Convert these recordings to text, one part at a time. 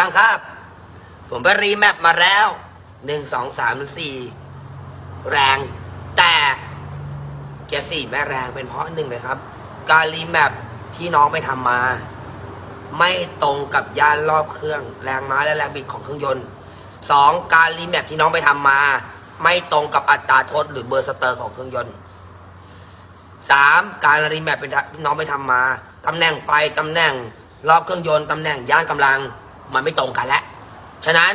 ยังครับ ผมไปรีแมปมาแล้วหนึ่งสองสามสี่แรงแต่เกียร์สี่ไม่แรงเป็นเพราะหนึ่งเลยครับ การรีแมปที่น้องไปทำมา ไม่ตรงกับย่านรอบเครื่อง แรงม้าและแรงบิดของเครื่องยนต์สองการรีแมปที่น้องไปทำมา ไม่ตรงกับอัตราทษหรือเบอร์สเตอร์ของเครื่องยนต์สามการรีแมปเป็นที่น้องไปทำมาตำแหน่งไฟตำแหน่งรอบเครื่องยนต์ตำแหน่งย่านกำลัง มันไม่ตรงกันแล้วฉะนั้น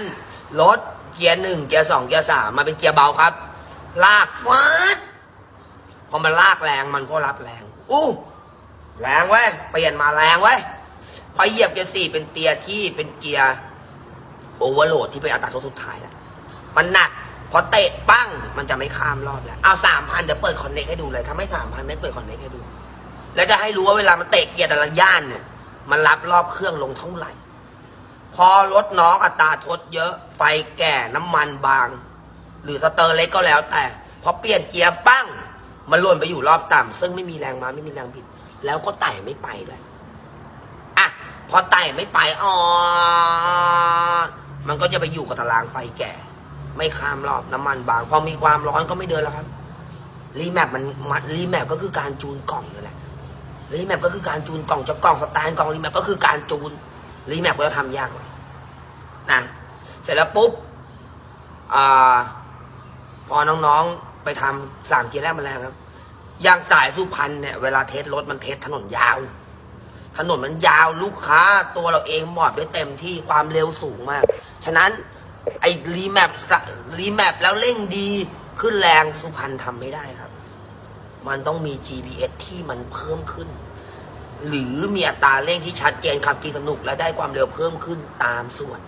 รถเกียร์หนึ่งเกียร์สองเกียร์สามมันเป็นเกียร์เบาครับ ลากฟัดพอมันลากแรงมันก็รับแรง อู้แรงเว้ยเปลี่ยนมาแรงเว้ยพอเหยียบเกียร์สี่เป็นเตียร์ที่เป็นเกียร์โอเวอร์โหลดที่เป็นอัตราทษสุดท้ายแล้วมันหนักพอเตะปั้งมันจะไม่ข้ามรอบแล้วเอาสามพันเดี๋ยวเปิดคอนเน็กให้ดูเลยถ้าไม่สามพันไม่เปิดคอนเน็กให้ดู แล้วจะให้รู้ว่าเวลามันเตะเกียร์แต่ละย่านเนี่ยมันรับรอบเครื่องลงเท่าไหร่ พอรถน้องอัตราทดเยอะ ไฟแก่น้ำมันบาง หรือสเตอร์เล็กก็แล้วแต่ พอเปลี่ยนเกียร์ปั้ง มันล่นไปอยู่รอบต่ำซึ่งไม่มีแรงม้าไม่มีแรงบิด แล้วก็ไต่ไม่ไปเลยอะพอไต่ไม่ไปอ๋อมันก็จะไปอยู่กับตารางไฟแก่ ไม่ข้ามรอบน้ำมันบาง พอมีความร้อนก็ไม่เดินแล้วครับรีแมปมันมรีแมปก็คือการจูนกล่องนี่แหละรีแมปก็คือการจูนกล่องจะกล่องสแตนกล่องรีแมปก็คือการจูน รีแมปก็ทำยากเลยนะเสร็จแล้วปุ๊บอพอน้องๆไปทำสั่งเกียร์แรกมาแล้วครับอย่างสายสุพรรณเนี่ยเวลาเทสรถมันเทสถนนยาว ถนนมันยาวลูกค้าตัวเราเองหมอบได้เต็มที่ความเร็วสูงมาก ฉะนั้นไอ้รีแมปรีแมปแล้วเร่งดีขึ้นแรงสุพรรณทำไม่ได้ครับ มันต้องมี GPS ที่มันเพิ่มขึ้น หรือมีอัตราเร่งที่ชัดเจนขับขี่สนุกและได้ความเร็วเพิ่มขึ้นตามส่วน